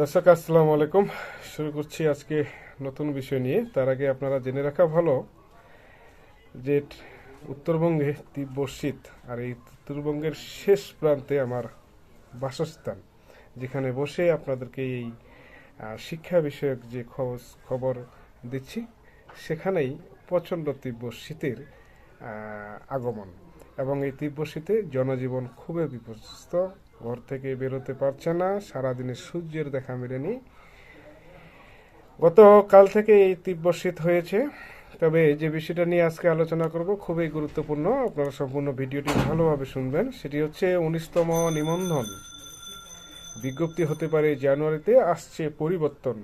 দর্শক, আসসালামু আলাইকুম। শুরু করছি আজকে নতুন বিষয় নিয়ে। তার আগে আপনারা জেনে রাখা ভালো যে উত্তরবঙ্গে তীব্র শীত, আর এই উত্তরবঙ্গের শেষ প্রান্তে আমার বাসস্থান, যেখানে বসে আপনাদেরকে এই শিক্ষা বিষয়ক যে খবর খবর দিচ্ছি, সেখানেই প্রচণ্ড তীব্র শীতের আগমন। এবং এই তীব্র শীতে জনজীবন খুবই বিপর্যস্ত। ঘর থেকে বেরোতে পারছে না সারাদিনে সূর্যের দেখা মেলেনি। গতকাল থেকে এই তীব্র শীত হয়েছে। তবে যে বিষয়টা নিয়ে আজকে আলোচনা করব খুবই গুরুত্বপূর্ণ, আপনারা সম্পূর্ণ ভিডিওটি ভালোভাবে শুনবেন। সেটি হচ্ছে উনিশতম নিবন্ধন। বিজ্ঞপ্তি হতে পারে জানুয়ারিতে আসছে পরিবর্তন।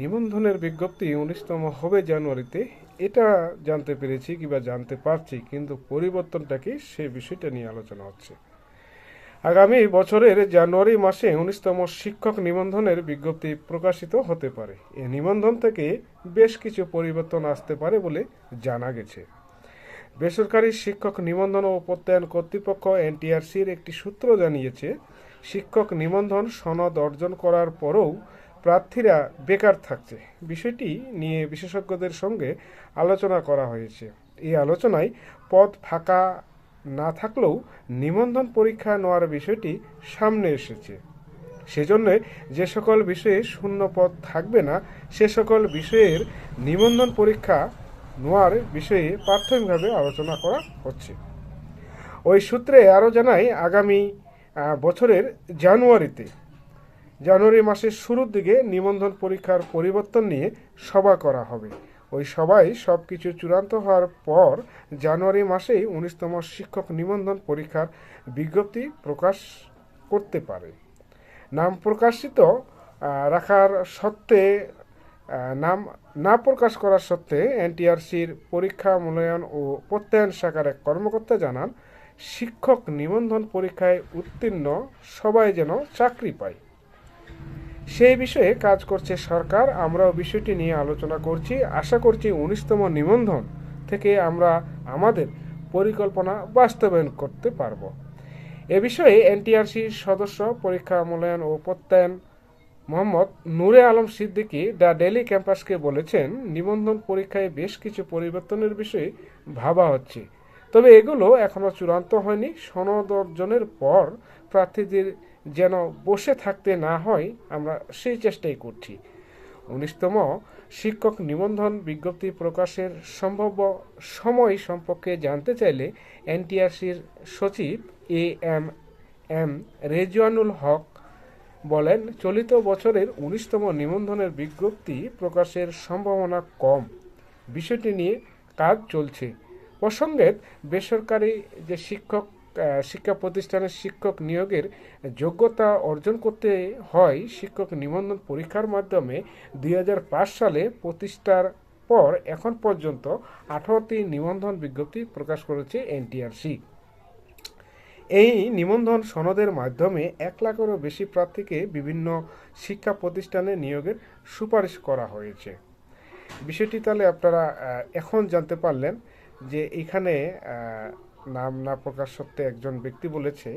নিবন্ধনের বিজ্ঞপ্তি উনিশতম হবে জানুয়ারিতে। এটা জানতে পেরেছি কিংবা জানতে পারছি, কিন্তু পরিবর্তনটা কি সে বিষয়টা নিয়ে আলোচনা হচ্ছে। আগামী বছরের জানুয়ারি মাসে উনিশতম শিক্ষক নিবন্ধনের বিজ্ঞপ্তি প্রকাশিত হতে পারে। এ নিবন্ধন থেকে বেশ কিছু পরিবর্তন আসতে পারে বলে জানা গেছে। বেসরকারি শিক্ষক নিবন্ধন ও প্রত্যয়ন কর্তৃপক্ষ এনটিআরসির একটি সূত্র জানিয়েছে, শিক্ষক নিবন্ধন সনদ অর্জন করার পরেও প্রার্থীরা বেকার থাকছে। বিষয়টি নিয়ে বিশেষজ্ঞদের সঙ্গে আলোচনা করা হয়েছে। এই আলোচনায় পদ ফাঁকা না থাকলেও নিবন্ধন পরীক্ষা নেওয়ার বিষয়টি সামনে এসেছে। সেজন্য যে সকল বিষয়ে শূন্য পদ থাকবে না, সে সকল বিষয়ের নিবন্ধন পরীক্ষা নেওয়ার বিষয়ে প্রাথমিকভাবে আলোচনা করা হচ্ছে। ওই সূত্রে আরও জানায় আগামী বছরের জানুয়ারিতে, জানুয়ারি মাসের শুরুর দিকে নিবন্ধন পরীক্ষার পরিবর্তন নিয়ে সভা করা হবে। ওই সবাই সব কিছু চূড়ান্ত হওয়ার পর জানুয়ারি মাসেই উনিশতম শিক্ষক নিবন্ধন পরীক্ষার বিজ্ঞপ্তি প্রকাশ করতে পারে। নাম প্রকাশিত রাখার সত্ত্বে নাম না প্রকাশ করার সত্ত্বে এনটিআরসির পরীক্ষা, মূল্যায়ন ও প্রত্যয়ন শাখার এক কর্মকর্তা জানান, শিক্ষক নিবন্ধন পরীক্ষায় উত্তীর্ণ সবাই যেন চাকরি পায়। সেই বিষয়ে কাজ করছে সরকার। আমরাও বিষয়টি নিয়ে আলোচনা করছি। আশা করছি উনিশতম নিবন্ধন থেকে আমরা আমাদের পরিকল্পনা বাস্তবায়ন করতে পারব। এ বিষয়ে এনটিআরসির সদস্য পরীক্ষা মূল্যায়ন ও প্রত্যয়ন মোহাম্মদ নূরে আলম সিদ্দিকী দ্য ডেলি ক্যাম্পাসকে বলেছেন, নিবন্ধন পরীক্ষায় বেশ কিছু পরিবর্তনের বিষয়ে ভাবা হচ্ছে। তবে এগুলো এখনও চূড়ান্ত হয়নি। সনদ অর্জনের পর প্রার্থীদের যেন বসে থাকতে না হয়, আমরা সেই চেষ্টাই করছি। উনিশতম শিক্ষক নিবন্ধন বিজ্ঞপ্তি প্রকাশের সম্ভাব্য সময় সম্পর্কে জানতে চাইলে এনটিআরসির সচিব A M M Rezwanul Haque বলেন, চলিত বছরের উনিশতম নিবন্ধনের বিজ্ঞপ্তি প্রকাশের সম্ভাবনা কম। বিষয়টি নিয়ে কাজ চলছে। প্রসঙ্গে বেসরকারি যে শিক্ষক শিক্ষা প্রতিষ্ঠানের শিক্ষক নিয়োগের যোগ্যতা অর্জন করতে হয় শিক্ষক নিবন্ধন পরীক্ষার মাধ্যমে দুই হাজার পাঁচ সালে প্রতিষ্ঠার পর এখন পর্যন্ত আঠারোটি নিবন্ধন বিজ্ঞপ্তি প্রকাশ করেছে এনটিআরসি। এই নিবন্ধন সনদের মাধ্যমে এক লাখেরও বেশি প্রার্থীকে বিভিন্ন শিক্ষা প্রতিষ্ঠানে নিয়োগের সুপারিশ করা হয়েছে। বিষয়টি তাহলে আপনারা এখন জানতে পারলেন যে এখানে নাম না প্রকাশ সত্ত্বে একজন ব্যক্তি বলেছে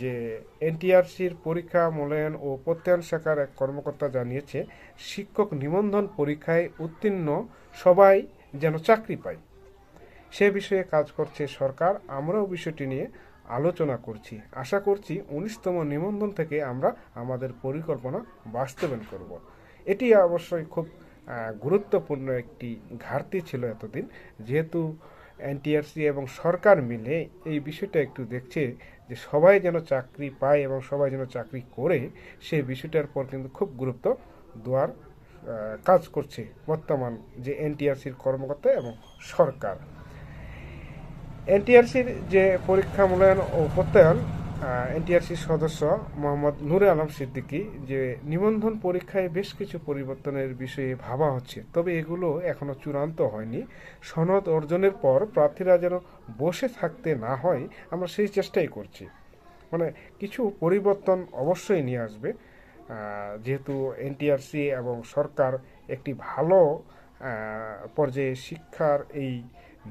যে এনটিআরসির পরীক্ষা, মূল্যায়ন ও প্রত্যয়ন শাখার এক কর্মকর্তা জানিয়েছে, শিক্ষক নিবন্ধন পরীক্ষায় উত্তীর্ণ সবাই যেন চাকরি পায়। সে বিষয়ে কাজ করছে সরকার। আমরাও বিষয়টি নিয়ে আলোচনা করছি। আশা করছি উনিশতম নিবন্ধন থেকে আমরা আমাদের পরিকল্পনা বাস্তবায়ন করব। এটি অবশ্যই খুব গুরুত্বপূর্ণ একটি ঘাটতি ছিল এতদিন। যেহেতু এনটিআরসি এবং সরকার মিলে এই বিষয়টা একটু দেখছে যে সবাই যেন চাকরি পায় এবং সবাই যেন চাকরি করে, সেই বিষয়টার পর কিন্তু খুব গুরুত্ব দেওয়ার কাজ করছে বর্তমান যে এনটিআরসির কর্মকর্তা এবং সরকার। এনটিআরসির যে পরীক্ষা, মূল্যায়ন ও প্রত্যয়ন এনটিআরসির সদস্য মোহাম্মদ নুরে আলম সিদ্দিকী যে নিবন্ধন পরীক্ষায় বেশ কিছু পরিবর্তনের বিষয়ে ভাবা হচ্ছে, তবে এগুলো এখনও চূড়ান্ত হয়নি। সনদ অর্জনের পর প্রার্থীরা যেন বসে থাকতে না হয়, আমরা সেই চেষ্টাই করছি। মানে কিছু পরিবর্তন অবশ্যই নিয়ে আসবে। যেহেতু এনটিআরসি এবং সরকার একটি ভালো পর্যায়ে শিক্ষার এই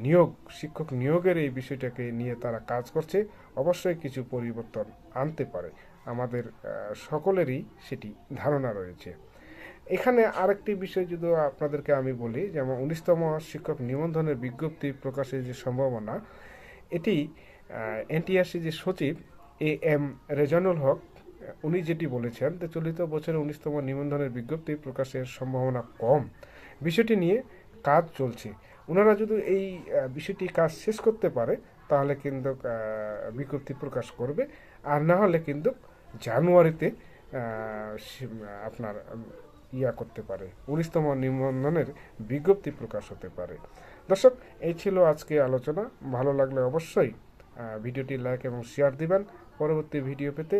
নিয়োগ, শিক্ষক নিয়োগের এই বিষয়টাকে নিয়ে তারা কাজ করছে। অবশ্যই কিছু পরিবর্তন আনতে পারে। আমাদের সকলেরই সেটি ধারণা রয়েছে। এখানে আরেকটি বিষয় যদি আপনাদেরকে আমি বলি, যেমন উনিশতম শিক্ষক নিবন্ধনের বিজ্ঞপ্তি প্রকাশের যে সম্ভাবনা, এটি এনটিআরসি যে সচিব এ এম রেজানুল হক, উনি যেটি বলেছেন যে চলিত বছরে উনিশতম নিবন্ধনের বিজ্ঞপ্তি প্রকাশের সম্ভাবনা কম। বিষয়টি নিয়ে কাজ চলছে। ওনারা যদি এই বিষয়টি কাজ শেষ করতে পারে তাহলে কিন্তু বিজ্ঞপ্তি প্রকাশ করবে। আর না হলে কিন্তু জানুয়ারিতে আপনার ইয়া করতে পারে, উনিশতম নিবন্ধনের বিজ্ঞপ্তি প্রকাশ হতে পারে। দর্শক, এই ছিল আজকে আলোচনা। ভালো লাগলে অবশ্যই ভিডিওটি লাইক এবং শেয়ার দিবেন। পরবর্তী ভিডিও পেতে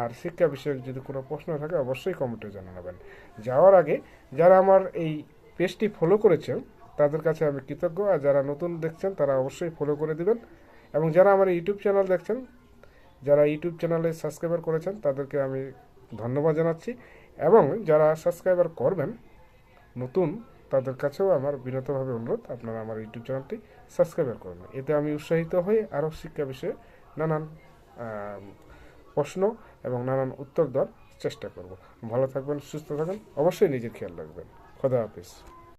আর শিক্ষা বিষয়ক যদি কোনো প্রশ্ন থাকে, অবশ্যই কমেন্টে জানাবেন। যাওয়ার আগে, যারা আমার এই পেজটি ফলো করেছেন, তাদের কাছে আমি কৃতজ্ঞ। আর যারা নতুন দেখছেন, তারা অবশ্যই ফলো করে দিবেন। এবং যারা আমার ইউটিউব চ্যানেল দেখছেন, যারা ইউটিউব চ্যানেলে সাবস্ক্রাইবার করেছেন, তাদেরকে আমি ধন্যবাদ জানাচ্ছি। এবং যারা সাবস্ক্রাইবার করবেন, নতুন, তাদের কাছেও আমার বিনতভাবে অনুরোধ, আপনারা আমার ইউটিউব চ্যানেলটি সাবস্ক্রাইবার করবেন এতে আমি উৎসাহিত হয়ে আরও শিক্ষা বিষয়ে নানান প্রশ্ন এবং নানান উত্তর দেওয়ার চেষ্টা করব। ভালো থাকবেন, সুস্থ থাকবেন, অবশ্যই নিজের খেয়াল রাখবেন। খোদা হাফিজ।